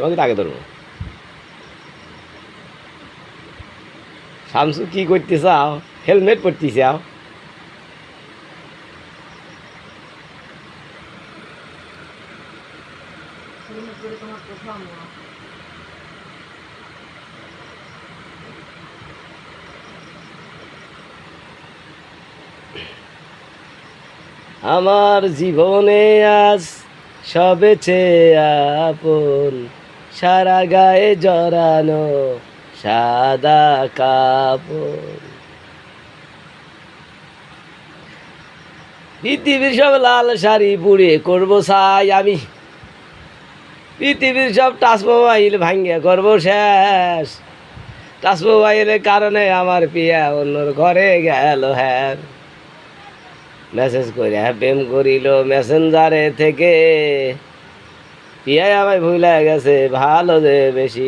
তোমাকে আগে ধরবো। শামসু, কি করতে চাও হেলমেট পরতে চাও আমার জীবনে আজ সবে আপন সারা গায়ে জড়ানো সাদা কাপড়। পৃথিবীর সব লাল শাড়ি পুড়ে করব সাই আমি। পৃথিবীর সব টাচ মোবাইল ভাঙ্গে করব শেষ। টাচ মোবাইলের কারণে আমার পিয়া অন্যর ঘরে গেল হ্যাঁ মেসেজ করে প্রেম করিল মেসেঞ্জারে থেকে। পিয়াই আমায় ভুলে গেছে, ভালো যে বেশি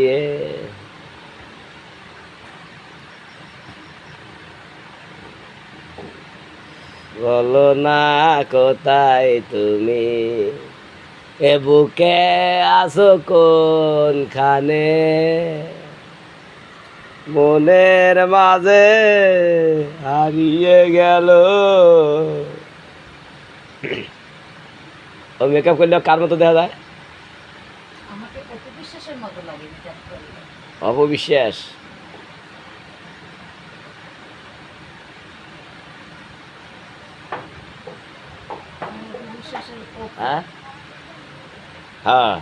বলো না কোথায় তুমি? এ বুকে আসো কোনখানে? মনের মাঝে হারিয়ে গেল। ও মেকআপ করলে কার মতো দেখা যায়? আমাকে মতো লাগে মেকআপ করলে অপবিশ্বাস। হ্যাঁ? হ্যাঁ।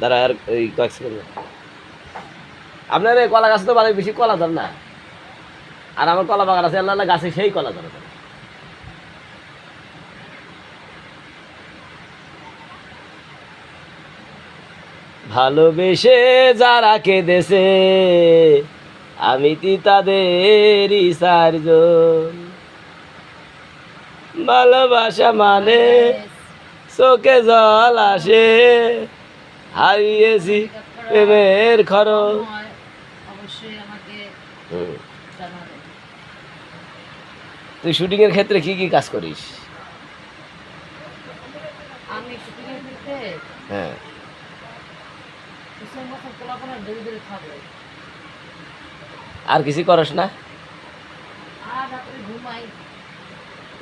দাঁড়া আর ওই কয়েক সেকেন্ড আপনার কলা গাছ তো মানে বেশি কলা ধর না। আর আমার কলা বাগান আছে আল্লাহ গাছে সেই কলা ধরে ভালোবেসে যারা কেঁদেছে আমি তি তাদের চারজন ভালোবাসা মানে চোখে জল আসে হারিয়েছি প্রেমের খরচ। তুই শুটিং এর ক্ষেত্রে কি কি কাজ করিস? আমি শুটিংয়ের ক্ষেত্রে হ্যাঁ কিসের মতো পোলাপনা ধরে ধরে খাব আর কিছু করস না?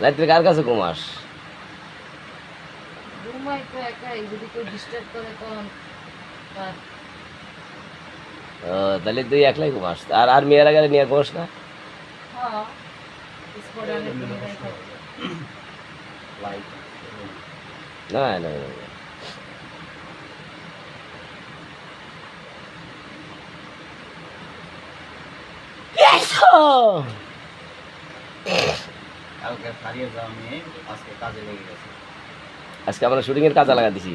রাত্রে কার কাছে ঘুমাস? তাহলে তুই একলাই ঘুমাস। আর আর মেয়েরা গেলে নিয়ে ঘুমাস না? হ্যাঁ। না না না, না। এসো! হারিয়ে যাওয়া আজকে কাজে লেগে গেছে। আজকে আমরা শুটিং এর কাজে লাগা দিছি।